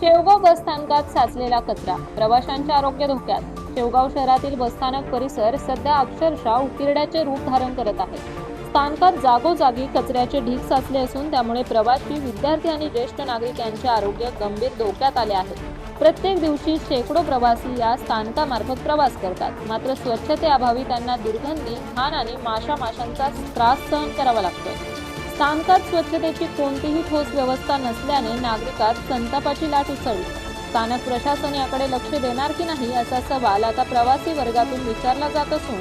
शेवगाव बसस्थानकात साचलेला कचरा. प्रवाशांच्या आरोग्य धोक्यात. शेवगाव शहरातील बसस्थानक परिसर सध्या अक्षरशः उकिरड्याचे रूप धारण करत आहे. स्थानकात जागोजागी कचऱ्याचे ढीग साचले असून त्यामुळे प्रवासी विद्यार्थी आणि ज्येष्ठ नागरिक यांचे आरोग्य गंभीर धोक्यात आले आहे. प्रत्येक दिवशी शेकडो प्रवासी या स्थानकामार्फत प्रवास करतात. मात्र स्वच्छतेअभावी त्यांना दुर्गंधी घाण आणि माशा माशांचा त्रास सहन करावा लागतो स्थानकात स्वच्छतेची कोणतीही ठोस व्यवस्था नसल्याने नागरिकात संतापाची लाट उसळली. स्थानक प्रशासन याकडे लक्ष देणार की नाही असा सवाल आता प्रवासी वर्गातून विचारला जात असून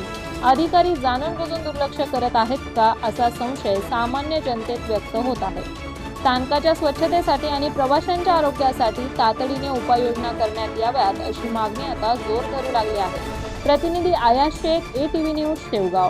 अधिकारी जाणून बुजून दुर्लक्ष करत आहेत का असा संशय सामान्य जनतेत व्यक्त होत आहे. स्थानकाच्या स्वच्छतेसाठी आणि प्रवाशांच्या आरोग्यासाठी तातडीने उपाययोजना करण्यात याव्यात अशी मागणी आता जोर धरू लागली आहे. प्रतिनिधी Ayash Shaikh A TV news Shevgaon.